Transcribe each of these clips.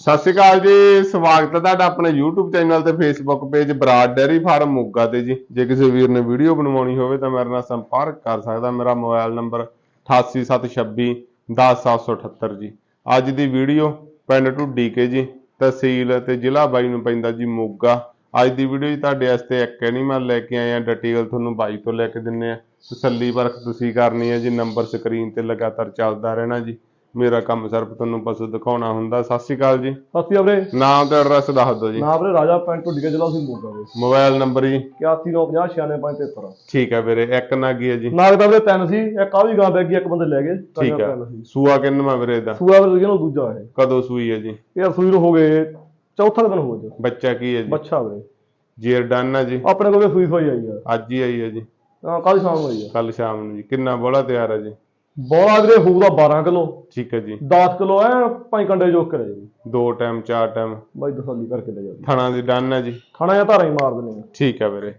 ਸਤਿ ਸ਼੍ਰੀ ਅਕਾਲ ਜੀ, ਸਵਾਗਤ ਹੈ ਤੁਹਾਡਾ ਆਪਣੇ YouTube ਚੈਨਲ ਤੇ Facebook page Brar dairy farm Moga ਤੇ ਜੀ। ਜੇ ਕਿਸੇ ਵੀਰ ਨੇ ਵੀਡੀਓ ਬਣਵਾਉਣੀ ਹੋਵੇ ਤਾਂ ਮੇਰੇ ਨਾਲ ਸੰਪਰਕ ਕਰ ਸਕਦਾ, ਮੇਰਾ ਮੋਬਾਈਲ ਨੰਬਰ 8876 10778 ਜੀ। ਅੱਜ ਦੀ ਵੀਡੀਓ ਪਿੰਡ ਢੁੱਡੀ ਕੇ ਜੀ, ਤਹਿਸੀਲ ਤੇ ਜ਼ਿਲ੍ਹਾ ਬਾਈ ਨੂੰ ਪੈਂਦਾ ਜੀ ਮੋਗਾ। ਅੱਜ ਦੀ ਵੀਡੀਓ ਜੀ ਤੁਹਾਡੇ ਵਾਸਤੇ ਇੱਕ ਐਨੀਮਲ ਲੈ ਕੇ ਆਏ ਆ ਡਿਟੇਲ ਤੁਹਾਨੂੰ ਬਾਈ ਤੋਂ ਲੈ ਕੇ ਦਿੰਨੇ ਆ ਤਸੱਲੀ ਵਰਖ ਤੁਸੀਂ ਕਰਨੀ ਹੈ ਜੀ ਨੰਬਰ ਸਕਰੀਨ ਤੇ ਲਗਾਤਾਰ ਚੱਲਦਾ ਰਹਿਣਾ ਜੀ। ਮੇਰਾ ਕੰਮ ਸਿਰਫ ਤੁਹਾਨੂੰ ਪਸ਼ੂ ਦਿਖਾਉਣਾ ਹੁੰਦਾ। ਸਤਿ ਸ਼੍ਰੀ ਅਕਾਲ ਜੀ। ਸਤਿ ਸ਼੍ਰੀ ਅਕਾਲ ਵੀਰੇ। ਨਾਮ ਤੇ ਐਡਰੈਸ ਦੱਸ ਦਿਓ ਜੀ। ਨਾਮ ਵੀਰੇ ਰਾਜਾ ਪਿੰਡ ਢੁੱਡੀ ਕੇ ਜ਼ਿਲ੍ਹਾ ਸਿੰਘ ਮੋਗਾ ਦੇ ਮੋਬਾਈਲ ਨੰਬਰ ਜੀ। 8195096573 ਠੀਕ ਹੈ ਵੀਰੇ ਇੱਕ ਨਾਗੀ ਹੈ ਜੀ? ਨਾਗ ਦਾ ਵੀਰੇ ਤਿੰਨ ਸੀ ਇੱਕ ਆ ਵੀ ਗਾਂ ਬੈਗੀ ਇੱਕ ਬੰਦੇ ਲੈ ਗਏ ਤਾਂ ਠੀਕ ਹੈ। ਤਿੰਨ ਸੀ। ਸੂਆ ਕਿੰਨਵਾਂ ਵੀਰੇ ਦਾ ਸੂਆ ਵੀਰੇ ਜਿਹਨੂੰ ਦੂਜਾ ਹੈ ਕਦੋਂ ਸੂਈ ਹੈ ਜੀ? ਇਹ ਰਸੂਈ ਨੂੰ ਹੋ ਗਏ ਚੌਥਾ ਦਿਨ ਹੋ ਗਿਆ। ਬੱਚਾ ਕੀ ਹੈ ਜੀ? ਬੱਚਾ ਵੀਰੇ। ਜੀਰ ਡਨ ਹੈ ਜੀ? ਆਪਣੇ ਕੋਲ ਵੀ ਸੂਈ ਸੋਈ ਆਈ ਆ। ਅੱਜ ਹੀ ਆਈ ਹੈ ਜੀ। ਕੱਲ ਸ਼ਾਮ ਨੂੰ ਆਈ ਆ। ਕੱਲ ਸ਼ਾਮ ਨੂੰ ਜੀ। ਕਿੰਨਾ ਬੋਲਾ ਤਿਆਰ ਹੈ ਜੀ? ਬੋਲਾ ਵੀਰੇ ਹੋਊਗਾ 12 ਕਿਲੋ। ਠੀਕ ਹੈ ਜੀ। 10 ਕਿਲੋ ਐ ਪੰਜ ਕੰਡੇ ਜੋਕ ਕਰੇ ਜੀ ਦੋ ਟਾਈਮ ਚਾਰ ਟਾਈਮ ਬਾਈ ਤਸੱਲੀ ਕਰਕੇ ਲੈ ਜਾ ਥਣਾ ਦੀ ਡਨ ਹੈ ਜੀ। ਖਾਣਾ ਜਾਂ ਧਾਰਾਂ ਹੀ ਮਾਰ ਦਿੰਦੇ ਆ ਠੀਕ ਹੈ ਵੀਰੇ।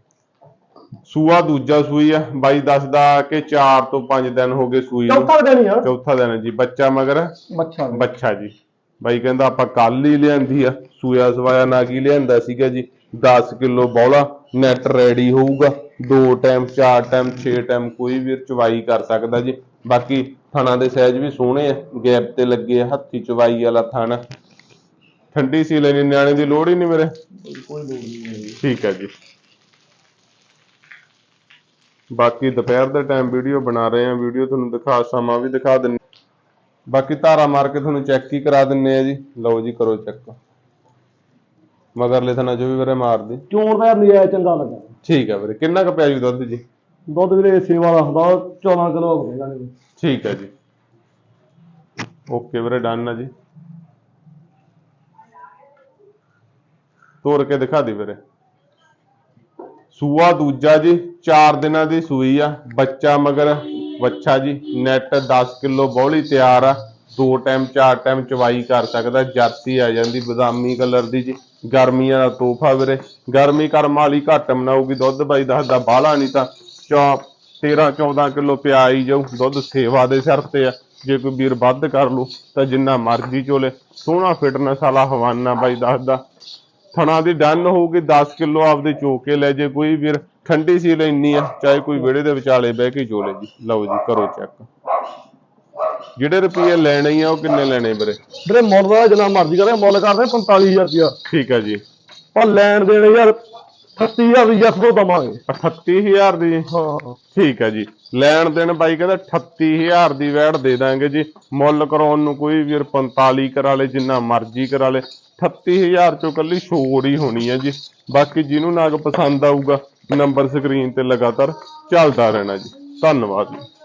ਸੂਆ ਦੂਜਾ ਸੂਈ ਆ। ਬਾਈ ਦੱਸਦਾ ਕਿ 4 ਤੋਂ 5 ਦਿਨ ਹੋ ਗਏ ਸੂਈ ਨੂੰ। ਚੌਥਾ ਦਿਨ ਆ। ਚੌਥਾ ਦਿਨ ਹੈ ਜੀ ਬੱਚਾ ਮਗਰ। ਬੱਚਾ। ਬੱਚਾ ਜੀ। ਬਾਈ ਕਹਿੰਦਾ ਆਪਾਂ ਕੱਲ ਹੀ ਲਿਆਂਦੀ ਆ। ਸੂਆ ਸਵਾਇਆ ਨਾ ਕੀ ਲਿਆਂਦਾ ਸੀਗਾ ਜੀ। 10 ਕਿਲੋ ਬੌਲਾ ਨੈਟ ਰੈਡੀ ਹੋਊਗਾ। ਦੋ ਟਾਈਮ ਚਾਰ ਟਾਈਮ 6 ਟਾਈਮ ਕੋਈ ਵੀ ਚਵਾਈ ਕਰ ਸਕਦਾ ਜੀ। ਬਾਕੀ ਥਣਾ ਦੇ ਸਾਈਜ਼ ਵੀ ਸੋਹਣੇ ਆ ਗੈਪ ਤੇ ਲੱਗੇ ਆ ਹੱਥੀ ਚਵਾਈ ਵਾਲਾ ਥਣ। ਠੰਡੀ ਸੀ ਲੈਣੀ ਨਿਆਣੇ ਦੀ ਲੋੜ ਹੀ ਨਹੀਂ ਮੇਰੇ। ਕੋਈ ਲੋੜ ਨਹੀਂ ਹੈ ਠੀਕ ਹੈ ਜੀ। ਬਾਕੀ ਦੁਪਹਿਰ ਦੇ ਟਾਈਮ ਵੀਡੀਓ ਬਣਾ ਰਹੇ ਆ ਵੀਡੀਓ ਤੁਹਾਨੂੰ ਦਿਖਾ ਸਮਾਂ ਵੀ ਦਿਖਾ ਦਿੰਨੇ ਬਾਕੀ ਧਾਰਾ ਮਾਰ ਕੇ ਤੁਹਾਨੂੰ ਚੈੱਕ ਹੀ ਕਰਾ ਦਿੰਨੇ ਆ ਜੀ। ਲਓ ਜੀ ਕਰੋ ਚੈੱਕ ਮਗਰਲੇ ਥਣਾ ਜੋ ਵੀ ਵੀਰੇ ਮਾਰਦੀ। ਚੋਣ ਦਾ ਨਿਆ ਚੰਗਾ ਲੱਗਾ। ਠੀਕ ਹੈ ਵੀਰੇ ਕਿੰਨਾ ਕੁ ਪਿਆ ਜੀ ਦੁੱਧ ਜੀ? ਦੁੱਧ ਵੀਰੇ ਸੇਵਾ ਦਾ ਹੁੰਦਾ 14 ਕਿਲੋ ਹੋ ਨੇ ਠੀਕ ਹੈ ਜੀ। ਓਕੇ ਵੀਰੇ, ਡਨ ਆ ਜੀ। ਤੋੜ ਕੇ ਦਿਖਾ ਦੇ ਵੀਰੇ। ਸੂਆ ਦੂਜਾ ਜੀ 4 ਦਿਨਾਂ ਦੀ ਸੂਈ ਆ, ਬੱਚਾ ਮਗਰ ਬੱਚਾ ਜੀ ਨੈਟ 10 ਕਿਲੋ ਬੌਲੀ ਤਿਆਰ ਆ। ਦੋ ਟਾਈਮ ਚਾਰ ਟਾਈਮ ਚਵਾਈ ਕਰ ਸਕਦਾ, ਜਰਸੀ ਆ ਜਾਂਦੀ, ਬਦਾਮੀ ਕਲਰ ਦੀ ਜੀ। ਗਰਮੀਆਂ ਦਾ ਤੋਹਫਾ ਵੀਰੇ। ਗਰਮੀ ਕਰਮ ਵਾਲੀ ਘੱਟ ਮਨਾਊਗੀ ਦੁੱਧ ਬਾਈ, ਦੱਸਦਾ ਬਾਹਲਾ ਨਹੀਂ ਤਾਂ ਚੌ 13 14 ਕਿਲੋ ਪਿਆ ਹੀ ਜਾਊ ਦੁੱਧ ਸੇਵਾ ਦੇ ਸਿਰ ਤੇ ਆ। ਜੇ ਕੋਈ ਵੀਰ ਵੱਧ ਕਰ ਲੂ ਤਾਂ ਜਿੰਨਾ ਮਰਜ਼ੀ ਚੋਲੇ। ਸੋਹਣਾ ਫਿਟਨੈਸ ਵਾਲਾ ਹਵਾਨਾ ਬਾਈ ਦੱਸਦਾ। ਥਣਾ ਦੀ ਡਨ ਹੋਊਗੀ 10 ਕਿਲੋ ਆਪਦੇ ਚੋਕੇ ਲੈ ਜੇ। ਕੋਈ ਵੀਰ ਠੰਡੀ ਸੀ ਲੈਣੀ ਆ ਚਾਹੇ ਕੋਈ ਵਿਹੜੇ ਦੇ ਵਿਚਾਲੇ ਬਹਿ ਕੇ ਚੋਲੇ ਜੀ। ਲਓ ਜੀ ਕਰੋ ਚੈੱਕ ਜਿਹੜੇ ਰੁਪਏ ਲੈਣੇ ਆ ਉਹ ਕਿੰਨੇ ਲੈਣੇ ਵੀਰੇ? ਵੀਰੇ ਮੁੱਲ ਦਾ ਜਿੰਨਾ ਮਰਜ਼ੀ ਕਰੇ ਮੁੱਲ ਕਰਦੇ 45000 ਰੁਪਇਆ ਠੀਕ ਹੈ ਜੀ। ਪਰ ਲੈਣ ਦੇਣ ਯਾਰ 38000 ਦੀ ਜੱਸ ਤੋਂ ਦਵਾਂਗੇ। 38000 ਦੀ? ਹਾਂ। ਠੀਕ ਹੈ ਜੀ। ਲੈਣ ਦੇਣ ਬਾਈ ਕਹਿੰਦਾ 38000 ਦੀ ਵੈਟ ਦੇ ਦਾਂਗੇ ਜੀ। ਮੁੱਲ ਕਰਾਉਣ ਨੂੰ ਕੋਈ ਵੀਰ 45 ਕਰਾ ਲੇ ਜਿੰਨਾ ਮਰਜ਼ੀ ਕਰਾ ਲੇ। 38000 ਚੋਂ ਕੱਲੀ ਛੋੜ ਹੀ ਹੋਣੀ ਹੈ ਜੀ। ਬਾਕੀ ਜਿਹਨੂੰ ਨਾਗ ਪਸੰਦ ਆਊਗਾ ਨੰਬਰ ਸਕਰੀਨ ਤੇ ਲਗਾਤਾਰ ਚੱਲਦਾ ਰਹਿਣਾ ਜੀ। ਧੰਨਵਾਦ ਜੀ।